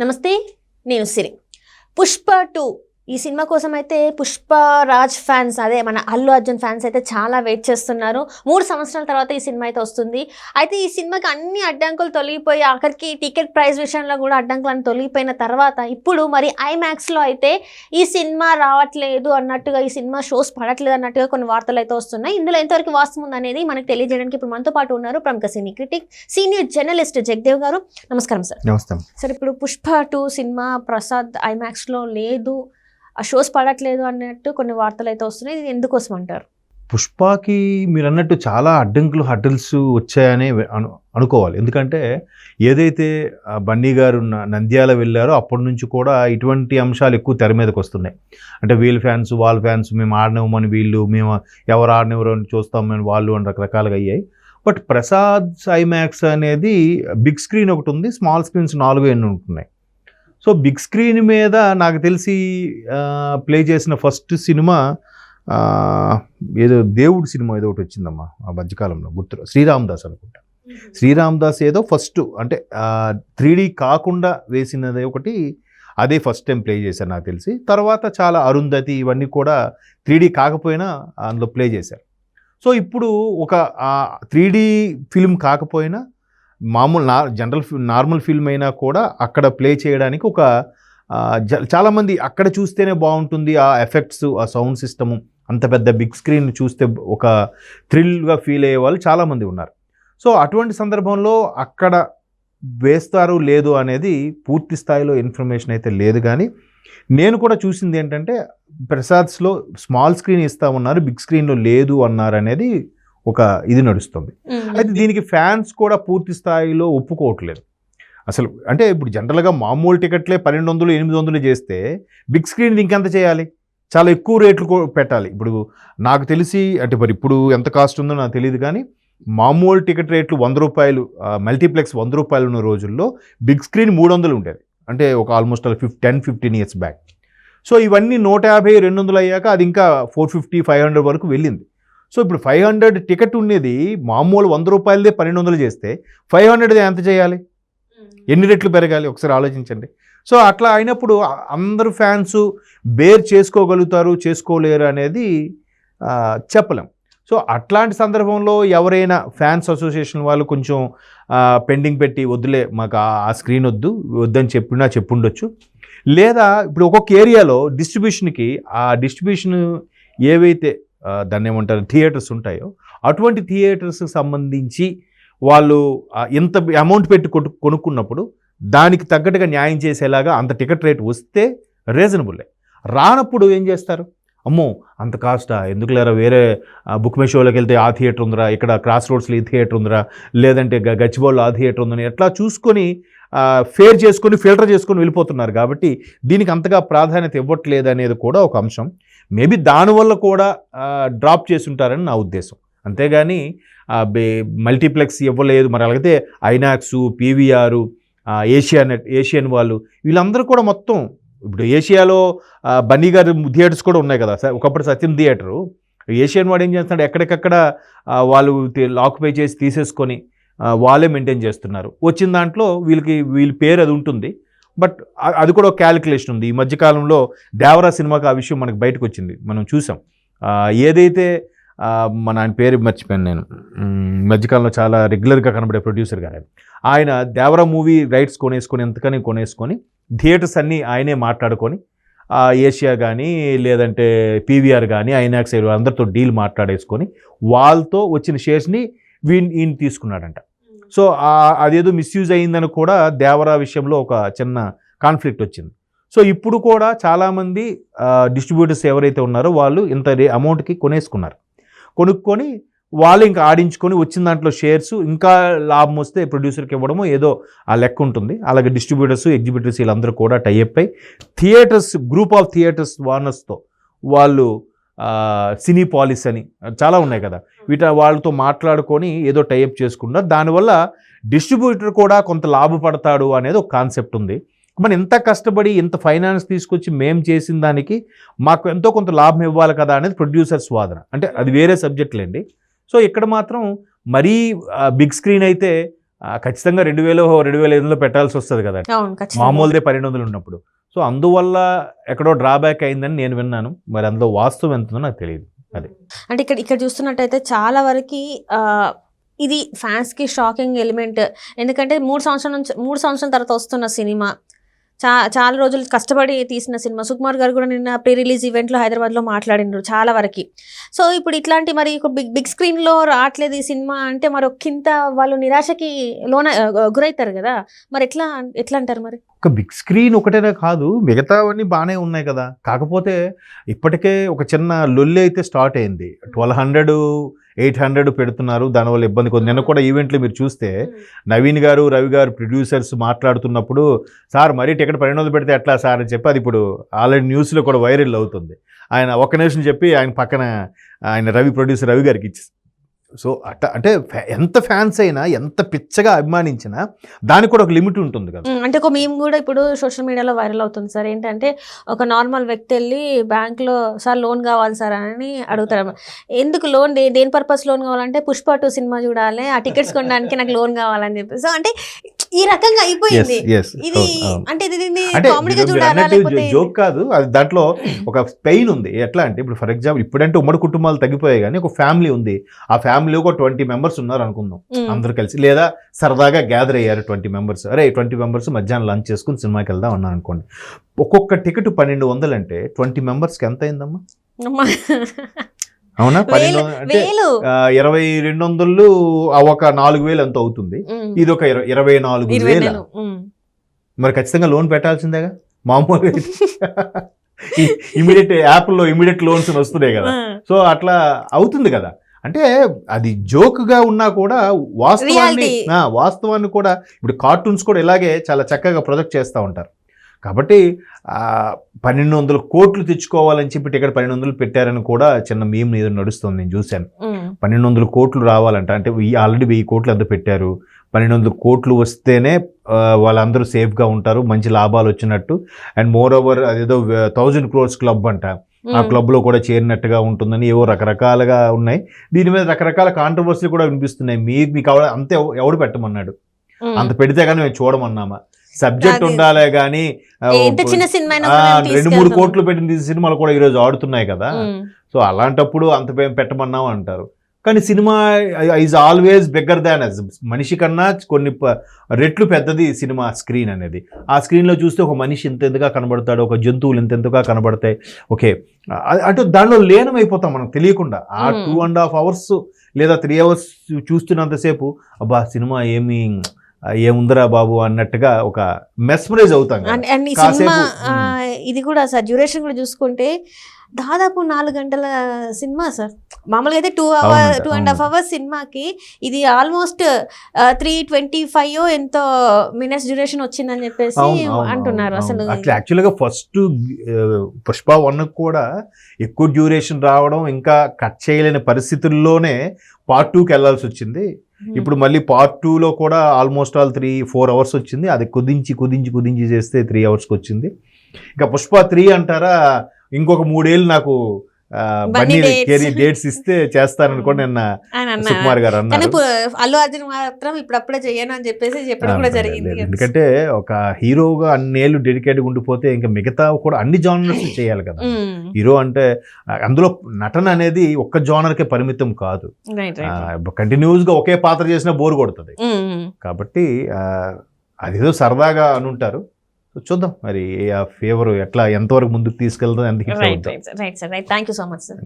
నమస్తే నేను సిరి. పుష్ప టూ. ఈ సినిమా కోసం అయితే పుష్ప రాజ్ ఫ్యాన్స్ అదే మన అల్లు అర్జున్ ఫ్యాన్స్ అయితే చాలా వెయిట్ చేస్తున్నారు. మూడు సంవత్సరాల తర్వాత ఈ సినిమా అయితే వస్తుంది. అయితే ఈ సినిమాకి అన్ని అడ్డంకులు తొలగిపోయి ఆఖరికి టికెట్ ప్రైస్ విషయంలో కూడా అడ్డంకులు అన్ని తొలగిపోయిన తర్వాత ఇప్పుడు మరి ఐమాక్స్లో అయితే ఈ సినిమా రావట్లేదు అన్నట్టుగా ఈ సినిమా షోస్ పడట్లేదు అన్నట్టుగా కొన్ని వార్తలు అయితే వస్తున్నాయి. ఇందులో ఎంతవరకు వాస్తవం ఉంది అనేది మనకు తెలియజేయడానికి ఇప్పుడు మనతో పాటు ఉన్నారు ప్రముఖ cine critic senior journalist Jagadev గారు. నమస్కారం సార్. నమస్తే సరే ఇప్పుడు పుష్ప టూ సినిమా ప్రసాద్ ఐమాక్స్లో లేదు. ఆ షోస్ పడట్లేదు అన్నట్టు కొన్ని వార్తలు అయితే వస్తున్నాయి. ఇది ఎందుకోసం అంటారు? పుష్పకి మీరు అన్నట్టు చాలా అడ్డంకులు హడ్డల్స్ వచ్చాయని అను అనుకోవాలి. ఎందుకంటే ఏదైతే బన్నీ గారు నంద్యాల వెళ్ళారో అప్పటి నుంచి కూడా ఇటువంటి అంశాలు ఎక్కువ తెర మీదకి వస్తున్నాయి. అంటే వీళ్ళ ఫ్యాన్స్ వాళ్ళ ఫ్యాన్స్ మేము ఆడనివ్వమని వీళ్ళు మేము ఎవరు ఆడనివ్వరు అని చూస్తామని వాళ్ళు అని రకరకాలుగా అయ్యాయి. బట్ ప్రసాద్ సైమాక్స్ అనేది బిగ్ స్క్రీన్ ఒకటి ఉంది స్మాల్ స్క్రీన్స్ నాలుగు ఎన్ని ఉంటున్నాయి. సో బిగ్ స్క్రీన్ మీద నాకు తెలిసి ప్లే చేసిన ఫస్ట్ సినిమా ఏదో దేవుడి సినిమా ఏదో ఒకటి వచ్చిందమ్మా ఆ మధ్యకాలంలో గుర్తు శ్రీరామ్ దాస్ అనుకుంటా. శ్రీరామ్ దాస్ ఏదో ఫస్ట్ అంటే త్రీ కాకుండా వేసినది ఒకటి అదే ఫస్ట్ టైం ప్లే చేశారు నాకు తెలిసి. తర్వాత చాలా అరుంధతి ఇవన్నీ కూడా త్రీ కాకపోయినా అందులో ప్లే చేశారు. సో ఇప్పుడు ఒక త్రీ ఫిల్మ్ కాకపోయినా మామూలు నా జనరల్ నార్మల్ ఫిల్మ్ అయినా కూడా అక్కడ ప్లే చేయడానికి ఒక జ- చాలామంది అక్కడ చూస్తేనే బాగుంటుంది ఆ ఎఫెక్ట్స్ ఆ సౌండ్ సిస్టము. అంత పెద్ద బిగ్ స్క్రీన్ చూస్తే ఒక థ్రిల్గా ఫీల్ అయ్యే వాళ్ళు చాలామంది ఉన్నారు. సో అటువంటి సందర్భంలో అక్కడ వేస్తారు లేదు అనేది పూర్తి స్థాయిలో ఇన్ఫర్మేషన్ అయితే లేదు కానీ నేను కూడా చూసింది ఏంటంటే ప్రసాద్స్లో స్మాల్ స్క్రీన్ ఇస్తామన్నారు బిగ్ స్క్రీన్లో లేదు అన్నారు అనేది ఒక ఇది నడుస్తుంది. అయితే దీనికి ఫ్యాన్స్ కూడా పూర్తి స్థాయిలో ఒప్పుకోవట్లేదు. అసలు అంటే ఇప్పుడు జనరల్గా మామూలు టికెట్లే పన్నెండు వందలు ఎనిమిది వందలు చేస్తే బిగ్ స్క్రీన్ ఇంకెంత చేయాలి? చాలా ఎక్కువ రేట్లు పెట్టాలి. ఇప్పుడు నాకు తెలిసి అంటే మరి ఇప్పుడు ఎంత కాస్ట్ ఉందో నాకు తెలియదు కానీ మామూలు టికెట్ రేట్లు వంద రూపాయలు మల్టీప్లెక్స్ వంద రూపాయలు ఉన్న రోజుల్లో బిగ్ స్క్రీన్ మూడు వందలు ఉండేది. అంటే ఒక almost fif ten fifteen years back. So ఇవన్నీ నూట యాభై రెండు వందలు అయ్యాక అది ఇంకా ఫోర్ ఫిఫ్టీ ఫైవ్ హండ్రెడ్ వరకు వెళ్ళింది. సో ఇప్పుడు ఫైవ్ హండ్రెడ్ టికెట్ ఉండేది మామూలు వంద రూపాయలదే పన్నెండు వందలు చేస్తే ఫైవ్ హండ్రెడ్ ఎంత చేయాలి? ఎన్ని రెట్లు పెరగాలి? ఒకసారి ఆలోచించండి. సో అట్లా అయినప్పుడు అందరు ఫ్యాన్స్ బేర్ చేసుకోగలుగుతారు చేసుకోలేరు అనేది చెప్పలేం. సో అట్లాంటి సందర్భంలో ఎవరైనా ఫ్యాన్స్ అసోసియేషన్ వాళ్ళు కొంచెం పెండింగ్ పెట్టి వద్దులే మాకు ఆ- స్క్రీన్ వద్దు వద్దని చెప్పినా చెప్పుండొచ్చు. లేదా ఇప్పుడు ఒక్కొక్క ఏరియాలో డిస్ట్రిబ్యూషన్కి ఆ డిస్ట్రిబ్యూషన్ ఏవైతే దాన్ని ఏమంటారు? థియేటర్స్ ఉంటాయో అటువంటి థియేటర్స్కి సంబంధించి వాళ్ళు ఎంత ఇంత అమౌంట్ పెట్టి కొట్టు కొనుక్కున్నప్పుడు దానికి తగ్గట్టుగా న్యాయం చేసేలాగా అంత టికెట్ రేట్ వస్తే రీజనబుల్లే రానప్పుడు ఏం చేస్తారు? అమ్మో అంత కాస్టా? ఎందుకు లేరా వేరే బుక్ మై షోలోకి వెళ్తే ఆ థియేటర్ ఉందిరా ఇక్కడ క్రాస్ రోడ్స్లో ఈ థియేటర్ ఉందిరా లేదంటే గ- గచ్చిబౌల్లో ఆ థియేటర్ ఉందని ఎట్లా చూసుకొని ఫేర్ చేసుకొని ఫిల్టర్ చేసుకొని వెళ్ళిపోతున్నారు కాబట్టి దీనికి అంతగా ప్రాధాన్యత ఇవ్వట్లేదు అనేది కూడా ఒక అంశం. మేబీ దానివల్ల కూడా డ్రాప్ చేసి ఉంటారని నా ఉద్దేశం. అంతేగాని బే- మల్టీప్లెక్స్ ఇవ్వలేదు. మరి అలాగైతే INOX PVR Asia net Asian వాళ్ళు వీళ్ళందరూ కూడా మొత్తం ఇప్పుడు ఏషియాలో బన్నీ గారి థియేటర్స్ కూడా ఉన్నాయి కదా. సార్ ఒకప్పుడు సత్యం థియేటరు ఏషియన్ వాడు ఏం చేస్తున్నాడు? ఎక్కడికక్కడ వాళ్ళు ఆక్యుపై చేసి తీసేసుకొని వాళ్ళే మెయింటైన్ చేస్తున్నారు. వచ్చిన దాంట్లో వీళ్ళకి వీళ్ళ పేరు అది ఉంటుంది. బట్ అది కూడా ఒక క్యాలిక్యులేషన్ ఉంది. ఈ మధ్యకాలంలో దేవరా సినిమాకి ఆ విషయం మనకు బయటకు వచ్చింది. మనం చూసాం. ఏదైతే మన ఆయన పేరు మర్చిపోయాను నేను. మధ్యకాలంలో చాలా రెగ్యులర్గా కనబడే ప్రొడ్యూసర్ గారు ఆయన. ఆయన దేవరా మూవీ రైట్స్ కొనేసుకొని ఎంతకని కొనేసుకొని థియేటర్స్ అన్నీ ఆయనే మాట్లాడుకొని ఏషియా కానీ లేదంటే పీవీఆర్ కానీ ఐనాక్స్ అందరితో డీల్ మాట్లాడేసుకొని వాళ్ళతో వచ్చిన షేర్స్ని వీన్ ఈయన తీసుకున్నాడంట. సో ఆ- అదేదో మిస్యూజ్ అయిందని కూడా దేవరా విషయంలో ఒక చిన్న కాన్ఫ్లిక్ట్ వచ్చింది. సో ఇప్పుడు కూడా చాలామంది డిస్ట్రిబ్యూటర్స్ ఎవరైతే ఉన్నారో వాళ్ళు ఇంత అమౌంట్కి కొనేసుకున్నారు. కొనుక్కొని వాళ్ళు ఇంకా ఆడించుకొని వచ్చిన దాంట్లో షేర్స్ ఇంకా లాభం వస్తే ప్రొడ్యూసర్కి ఇవ్వడమో ఏదో ఆ లెక్క ఉంటుంది. అలాగే డిస్ట్రిబ్యూటర్స్ ఎగ్జిబిటర్స్ వీళ్ళందరూ కూడా టైఅప్ అయి థియేటర్స్ గ్రూప్ ఆఫ్ థియేటర్స్ వానర్స్తో వాళ్ళు సినీ పాలిస్ అని. చాలా ఉన్నాయి కదా. వీట వాళ్ళతో మాట్లాడుకొని ఏదో టైఅప్ చేసుకున్నారు దానివల్ల డిస్ట్రిబ్యూటర్ కూడా కొంత లాభపడతాడు అనేది ఒక కాన్సెప్ట్ ఉంది. మనం ఇంత కష్టపడి ఇంత ఫైనాన్స్ తీసుకొచ్చి మేము చేసిన దానికి మాకు ఎంతో కొంత లాభం ఇవ్వాలి కదా అనేది ప్రొడ్యూసర్స్ వాదన. అంటే అది వేరే సబ్జెక్టులేండి సో ఇక్కడ మాత్రం మరీ బిగ్ స్క్రీన్ అయితే ఖచ్చితంగా రెండు వేలు రెండు వేల ఐదులో పెట్టాల్సి వస్తుంది కదా. మామూలుదే పన్నెండు వందలు ఉన్నప్పుడు. సో అందువల్ల ఎక్కడో డ్రాబ్యాక్ అయిందని నేను విన్నాను. మరి అందులో వాస్తవం ఎంతుందో నాకు తెలియదు అంటే ఇక్కడ ఇక్కడ చూస్తున్నట్టయితే చాలా వరకు ఇది ఫ్యాన్స్కి షాకింగ్ ఎలిమెంట్. ఎందుకంటే మూడు సంవత్సరం నుంచి మూడు సంవత్సరాల తర్వాత వస్తున్న సినిమా. చా చాలా రోజులు కష్టపడి తీసిన సినిమా. సుకుమార్ గారు కూడా నిన్న ప్రీ రిలీజ్ ఈవెంట్లో హైదరాబాద్లో మాట్లాడినారు చాలా వరకు. సో ఇప్పుడు ఇట్లాంటి మరి బిగ్ బిగ్ స్క్రీన్లో రావట్లేదు ఈ సినిమా అంటే మరి ఒక్కింత వాళ్ళు నిరాశకి లోన గురవుతారు కదా. మరి ఎట్లా ఎట్లా అంటారు మరి? ఒక బిగ్ స్క్రీన్ ఒకటేనే కాదు మిగతావన్నీ బాగానే ఉన్నాయి కదా. కాకపోతే ఇప్పటికే ఒక చిన్న లొల్లి అయితే స్టార్ట్ అయింది. ట్వెల్వ్ హండ్రెడ్ ఎయిట్ హండ్రెడ్ పెడుతున్నారు. దానివల్ల ఇబ్బంది కొంది నిన్న కూడా ఈవెంట్లు మీరు చూస్తే నవీన్ గారు రవి గారు ప్రొడ్యూసర్స్ మాట్లాడుతున్నప్పుడు సార్ మరీ టికెట్ పన్నెండు వందలు పెడితే ఎట్లా సార్? అని చెప్పి అది ఇప్పుడు ఆల్రెడీ న్యూస్లో కూడా వైరల్ అవుతుంది. ఆయన ఒక్క నిమిషం చెప్పి ఆయన పక్కన ఆయన రవి ప్రొడ్యూసర్ రవి గారికి ఇచ్చి సో అట్ట అంటే ఫ్యా- ఎంత ఫ్యాన్స్ అయినా ఎంత పిచ్చగా అభిమానించినా దానికి కూడా ఒక లిమిట్ ఉంటుంది కదా. అంటే ఒక మేము కూడా ఇప్పుడు సోషల్ మీడియాలో వైరల్ అవుతుంది సార్. ఏంటంటే ఒక నార్మల్ వ్యక్తి వెళ్ళి బ్యాంక్లో సార్ లోన్ కావాలి సార్ అని అడుగుతారు. ఎందుకు లోన్ దేని పర్పస్ లోన్ కావాలంటే పుష్ప టూ సినిమా చూడాలి ఆ టికెట్స్ కొనడానికి నాకు లోన్ కావాలని చెప్పి. సో అంటే ఈ రకంగా అయిపోయింది. ఇది. అంటే అంటే జోక్ కాదు అది దాంట్లో ఒక పెయిన్ ఉంది. ఎట్లా అంటే ఇప్పుడు ఫర్ ఎగ్జాంపుల్ ఇప్పుడంటే ఉమ్మడి కుటుంబాలు తగ్గిపోయాయి కానీ ఒక ఫ్యామిలీ ఉంది. ఆ ఫ్యామిలీ ఒక ట్వంటీ మెంబర్స్ ఉన్నారు అనుకుందాం. అందరూ కలిసి. లేదా సరదాగా గ్యాదర్ అయ్యారు ట్వంటీ మెంబర్స్ అరే ట్వంటీ మెంబర్స్ మధ్యాహ్నం లంచ్ చేసుకుని సినిమాకి వెళ్దాం అన్నారు అనుకోండి. ఒక్కొక్క టికెట్ పన్నెండు వందలు అంటే ట్వంటీ మెంబర్స్కి ఎంత అయిందమ్మా. అవునా? పన్నెండు అంటే ఇరవై రెండు వందలు ఒక నాలుగు వేలు ఎంత అవుతుంది. ఇది ఒక ఇరవై- నాలుగు వేల. మరి ఖచ్చితంగా లోన్ పెట్టాల్సిందేగా? మామూలుగా ఇమీడియట్ యాప్లో ఇమీడియట్ లోన్స్ వస్తున్నాయి కదా. సో అట్లా అవుతుంది కదా. అంటే అది జోక్గా ఉన్నా కూడా వాస్తవాన్ని వాస్తవాన్ని కూడా ఇప్పుడు కార్టూన్స్ కూడా ఇలాగే చాలా చక్కగా ప్రొజెక్ట్ చేస్తూ ఉంటారు. కాబట్టి పన్నెండు వందల కోట్లు తెచ్చుకోవాలని చెప్పి టికెట్ పన్నెండు వందలు పెట్టారని కూడా చిన్న మీమ్ ఏదో నడుస్తుంది నేను చూశాను. పన్నెండు వందల కోట్లు రావాలంట. అంటే ఆల్రెడీ వెయ్యి కోట్లు ఎంత పెట్టారు. పన్నెండు వందల కోట్లు వస్తేనే వాళ్ళందరూ సేఫ్గా ఉంటారు మంచి లాభాలు వచ్చినట్టు. అండ్ మోర్ ఓవర్ అదేదో థౌజండ్ క్రోర్స్ క్లబ్ అంట. ఆ. క్లబ్లో కూడా చేరినట్టుగా ఉంటుందని ఏవో రకరకాలుగా ఉన్నాయి. దీని మీద రకరకాల కాంట్రవర్సీలు కూడా వినిపిస్తున్నాయి. మీకు మీకు అంత ఎవ- ఎవడు పెట్టమన్నాడు. అంత పెడితే కానీ మేము చూడమన్నామా? సబ్జెక్ట్. ఉండాలే కానీ రెండు మూడు. కోట్లు పెట్టిన సినిమాలు కూడా ఈరోజు ఆడుతున్నాయి కదా. సో అలాంటప్పుడు అంత పే- పెట్టమన్నాం అంటారు కానీ cinema is always bigger than మనిషి కన్నా కొన్ని రెట్లు పెద్దది సినిమా స్క్రీన్ అనేది ఆ స్క్రీన్లో చూస్తే ఒక మనిషి ఇంత ఎంతగా కనబడతాడు ఒక జంతువులు ఇంత ఎంతగా కనబడతాయి ఓకే అంటే దానిలో లీనమైపోతాం మనకు తెలియకుండా ఆ. టూ అండ్ హాఫ్ అవర్స్ లేదా త్రీ అవర్స్ చూస్తున్నంతసేపు అబ్బా సినిమా ఏమి ఏముందిరా బాబు అన్నట్టుగా ఒక మెస్మరైజ్ అవుతాం సినిమా. ఇది కూడా సార్ డ్యూరేషన్ కూడా చూసుకుంటే దాదాపు నాలుగు గంటల సినిమా సార్ మామూలుగా అయితే two hour two and half. Hours సినిమాకి ఇది ఆల్మోస్ట్ త్రీ ట్వంటీ ఫైవ్ ఎంతో మినిట్స్ డ్యూరేషన్ వచ్చిందని చెప్పేసి అంటున్నారు అసలు యాక్చువల్గా ఫస్ట్ పుష్ప వన్ కూడా ఎక్కువ డ్యూరేషన్ రావడం ఇంకా కట్ చేయలేని పరిస్థితుల్లోనే పార్ట్ టూకి వెళ్ళాల్సి వచ్చింది. Hmm. ఇప్పుడు మళ్ళీ పార్ట్ టూలో కూడా almost all three four hours వచ్చింది. అది కుదించి కుదించి కుదించి చేస్తే త్రీ అవర్స్కి వచ్చింది. ఇంకా పుష్ప త్రీ అంటారా? ఇంకొక మూడేళ్ళు నాకు బన్నీ. కెరీ డేట్స్ ఇస్తే చేస్తానని కూడా నిన్న అని సుకుమార్ గారు అన్నారు అల్లు అర్జున్ మాత్రం ఇప్పుడప్పుడే చేయను అని చెప్పేసి చెప్పడం కూడా జరిగింది. ఎందుకంటే ఒక హీరోగా అన్నేళ్ళు డెడికేట్గా ఉండిపోతే ఇంకా మిగతా కూడా అన్ని జానర్స్ చేయాలి కదా. హీరో అంటే అందులో నటన అనేది ఒక్క జానర్కే పరిమితం కాదు రైట్ కంటిన్యూస్గా ఒకే పాత్ర చేసినా బోర్ కొడుతుంది. కాబట్టి అదేదో సరదాగా అనుంటారు సో చూద్దాం. మరి ఆ ఫేవర్ ఎట్లా ఎంతవరకు ముందుకు తీసుకెళ్తాం right right sir right thank you so much sir.